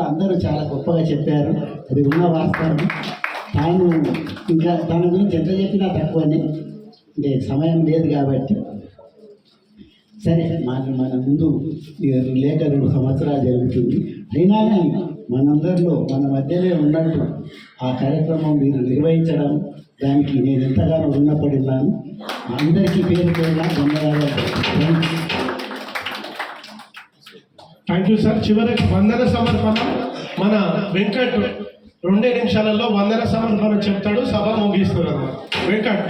అందరూ చాలా గొప్పగా చెప్పారు. అది ఉన్న వాస్తవం. తాను ఇంకా దాని గురించి ఎంత చెప్పినా తక్కువనే. అంటే సమయం లేదు కాబట్టి. సరే మన మన ముందు ఈ లేక రెండు సంవత్సరాలు జరుగుతుంది. అయినా కానీ మనందరిలో మన మధ్యనే ఉన్నట్టు ఆ కార్యక్రమం మీరు నిర్వహించడం దానికి నేను ఎంతగానో రుణపడి ఉన్నాను. అందరికీ పేరు పేరున ధన్యవాదాలు. థ్యాంక్ యూ సార్ చివరికి వందన సమర్పణ మన వెంకట్ రెండే నిమిషాలలో వందన సమర్పణ చెప్తాడు సభ ముగిస్తున్నాను వెంకట్.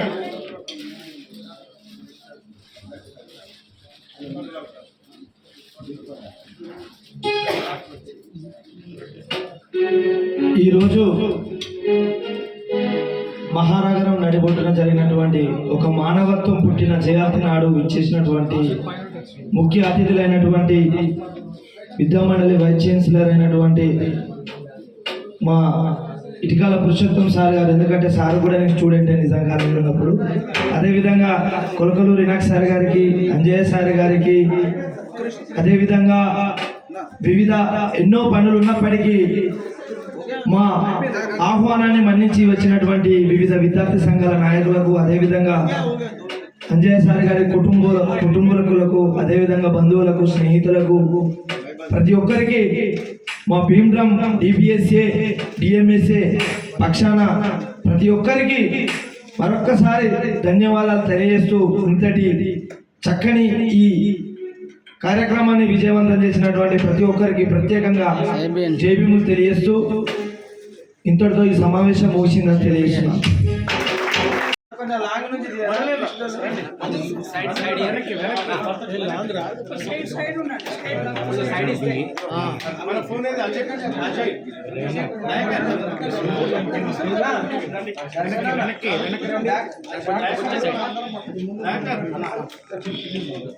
ఈరోజు మహారాగరం నడిబొడ్డున జరిగినటువంటి ఒక మానవత్వం పుట్టిన జయాతి నాడు ఇచ్చేసినటువంటి ముఖ్య అతిథులైనటువంటి విద్యామండలి వైస్ ఛాన్సలర్ అయినటువంటి మా ఇటికాల పురుషోత్తం సార్ గారు ఎందుకంటే సార్ కూడా నేను స్టూడెంట్ నిజంగా ఉన్నప్పుడు. అదేవిధంగా కొలకలూరు రినాక్ సార్ గారికి అంజయ్య సార్ గారికి అదేవిధంగా వివిధ ఎన్నో పనులు ఉన్నప్పటికీ మా ఆహ్వానాన్ని మన్నించి వచ్చినటువంటి వివిధ విద్యార్థి సంఘాల నాయకులకు అదేవిధంగా అంజయ్య సార్ గారి కుటుంబ కుటుంబకులకు అదేవిధంగా బంధువులకు స్నేహితులకు ప్రతి ఒక్కరికి మా భీమ్రం డిబిఎస్ఏ డిఎంఎస్ఏ పక్షాన ప్రతి ఒక్కరికి మరొక్కసారి ధన్యవాదాలు తెలియజేస్తూ ఇంతటి చక్కని ఈ కార్యక్రమాన్ని విజయవంతం చేసినటువంటి ప్రతి ఒక్కరికి ప్రత్యేకంగా జేబీములు తెలియజేస్తూ ఇంతటితో ఈ సమావేశం ముగిసిందని తెలియజేస్తున్నాను. మన ఫోన్ ఏది? అజయ్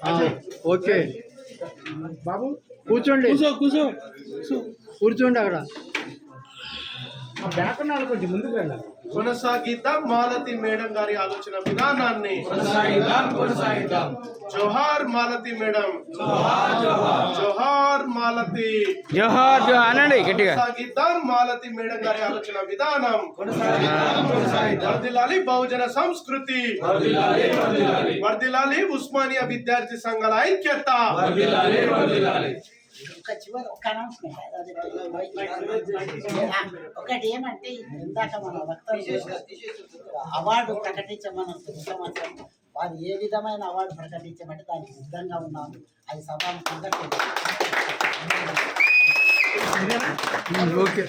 అజయ్. ఓకే. బాబు. కూర్చోండి. కూర్చో. కూర్చో. కూర్చోండి అక్కడ. కొంచెం ముందుకు రండి కొనసాగిద్దాం మాలతి మేడం గారి ఆలోచన విధానాన్ని. జోహార్ మాలతి మేడం. జోహార్ మాలతి. జోహార్ జోహార్ అనండి గట్టిగా. కొనసాగిద్దాం మాలతి మేడం గారి ఆలోచన విధానం. వర్దిలాలి బహుజన సంస్కృతి. వర్దిలాలి ఉస్మానియా విద్యార్థి సంఘాల ఐక్యత. ఒక చివరి ఒక అనౌన్స్మెంట్ ఒకటి ఏమంటే ఇందాక మన వక్తలు అవార్డు ప్రకటించమని సంవత్సరం వారు ఏ విధమైన అవార్డు ప్రకటించమంటే దానికి సిద్ధంగా ఉన్నాము అది సభాముఖంగా ఓకే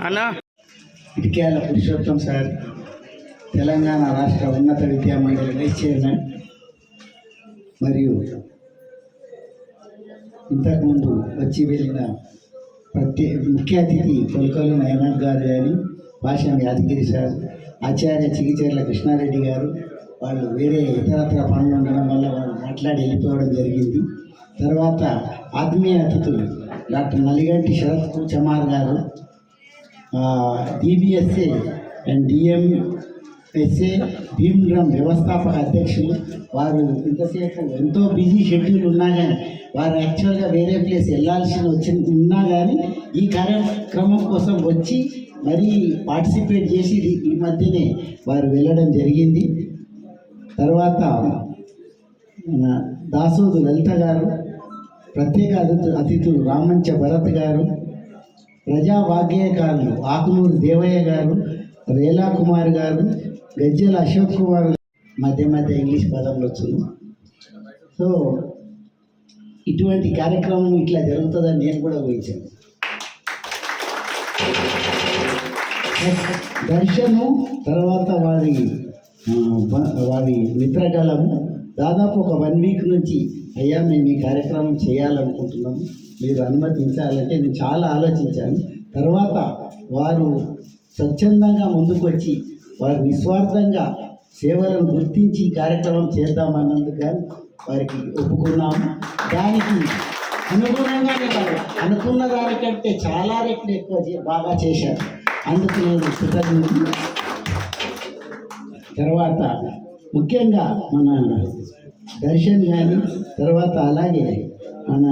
అన్నా. ఇటికేల పురుషోత్తం సార్ తెలంగాణ రాష్ట్ర ఉన్నత విద్యా మండలి వైస్ చైర్మన్ మరియు ఇంతకుముందు వచ్చి వెళ్ళిన ప్రత్యే ముఖ్య అతిథి కొలకలు నయనాథ్ గారు కానీ భాషం యాదగిరి సార్ ఆచార్య చిగిచేర్ల కృష్ణారెడ్డి గారు వాళ్ళు వేరే ఇతరత్ర పనులు ఉండడం వల్ల వాళ్ళు మాట్లాడి వెళ్ళిపోవడం జరిగింది. తర్వాత ఆత్మీయ అతిథులు డాక్టర్ నలిగంటి శరత్ చమార్ గారు డిబిఎస్ఏ అండ్ డిఎంఎస్ఏ భీమ్రామ్ వ్యవస్థాపక అధ్యక్షులు. వారు ఇంతసేపు ఎంతో బిజీ షెడ్యూల్ ఉన్నా కానీ వారు యాక్చువల్గా వేరే ప్లేస్ వెళ్ళాల్సిన వచ్చి ఉన్నా కానీ ఈ కార్యక్రమం కోసం వచ్చి మరీ పార్టిసిపేట్ చేసి ఈ మధ్యనే వారు వెళ్ళడం జరిగింది. తర్వాత మన దాసోదు లలిత గారు ప్రత్యేక అతిథు అతిథులు రామంచ భరత్ గారు ప్రజా వాగ్గేయకారులు ఆకునూరు దేవయ్య గారు రేలా కుమార్ గారు గజ్జల అశోక్ కుమార్ మధ్య మధ్య ఇంగ్లీష్ పదంలో వచ్చింది సో ఇటువంటి కార్యక్రమం ఇట్లా జరుగుతుందని నేను కూడా ఊహించాను. దర్శనం తర్వాత వారి వారి మిత్రగలము దాదాపు ఒక వన్ వీక్ నుంచి అయ్యా మేము ఈ కార్యక్రమం చేయాలనుకుంటున్నాము. మీరు అనుమతించాలంటే నేను చాలా ఆలోచించాను. తర్వాత వారు స్వచ్ఛందంగా ముందుకు వచ్చి వారు నిస్వార్థంగా సేవలను గుర్తించి కార్యక్రమం చేద్దామన్నందుకు వారికి ఒప్పుకున్నాము. దానికి అనుగుణంగానే అనుకున్న దానికంటే చాలా రెట్లు ఎక్కువ బాగా చేశారు అందుకు నేను కృతజ్ఞతలు తర్వాత ముఖ్యంగా మన దర్శన్ కానీ తర్వాత అలాగే మన